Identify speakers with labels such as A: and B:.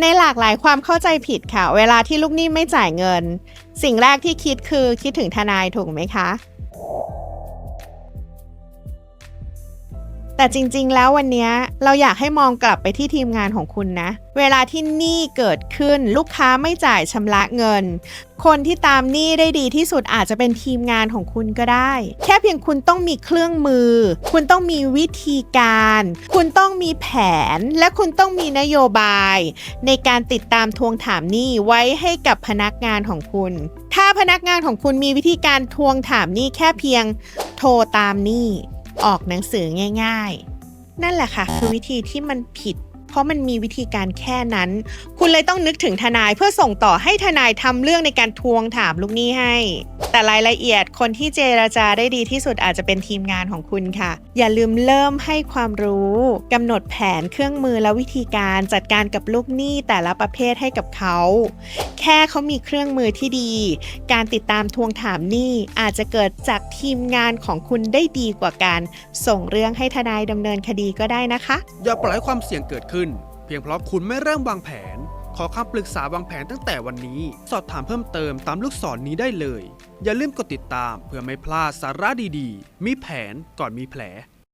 A: ในหลากหลายความเข้าใจผิดค่ะ เวลาที่ลูกหนี้ไม่จ่ายเงิน สิ่งแรกที่คิดคือคิดถึงทนายถูกไหมคะ แต่จริงๆ แล้ววันนี้เราอยากให้มองกลับไปที่ทีมงานของคุณนะ เวลาที่หนี้เกิดขึ้นลูกค้าไม่จ่ายชำระเงิน คนที่ตามหนี้ได้ดีที่สุดอาจจะเป็นทีมงานของคุณก็ได้ แค่เพียงคุณต้องมีเครื่องมือ คุณต้องมีวิธีการ คุณต้องมีแผน และคุณต้องมีนโยบาย ในการติดตามทวงถามหนี้ไว้ให้กับพนักงานของคุณ ถ้าพนักงานของคุณมีวิธีการทวงถามหนี้แค่เพียงโทรตามหนี้ ออกหนังสือง่าย ๆ นั่นแหละค่ะ คือวิธีที่มันผิด ราะมันมีวิธีการแค่นั้น คุณเลยต้องนึกถึงทนายเพื่อส่งต่อให้ทนายทำเรื่องในการทวงถามลูกหนี้ให้ แต่รายละเอียดคนที่เจรจาได้ดีที่สุดอาจจะเป็นทีมงานของคุณค่ะ อย่าลืมเริ่มให้ความรู้กำหนดแผนเครื่องมือและวิธีการจัดการกับลูกหนี้แต่ละประเภทให้กับเขา แค่เขามีเครื่องมือที่ดี การติดตามทวงถามหนี้อาจจะเกิดจากทีมงานของคุณได้ดีกว่าการส่งเรื่องให้ทนายดำเนินคดีก็ได้นะคะ
B: อย่าปล่อยให้ความเสี่ยงเกิดขึ้น เพียงเพราะคุณไม่เริ่มวางแผน ขอคำปรึกษาวางแผนตั้งแต่วันนี้ สอบถามเพิ่มเติมตามลูกศรนนี้ได้เลย อย่าลืมกดติดตามเพื่อไม่พลาดสาระดีๆ มีแผนก่อนมีแผล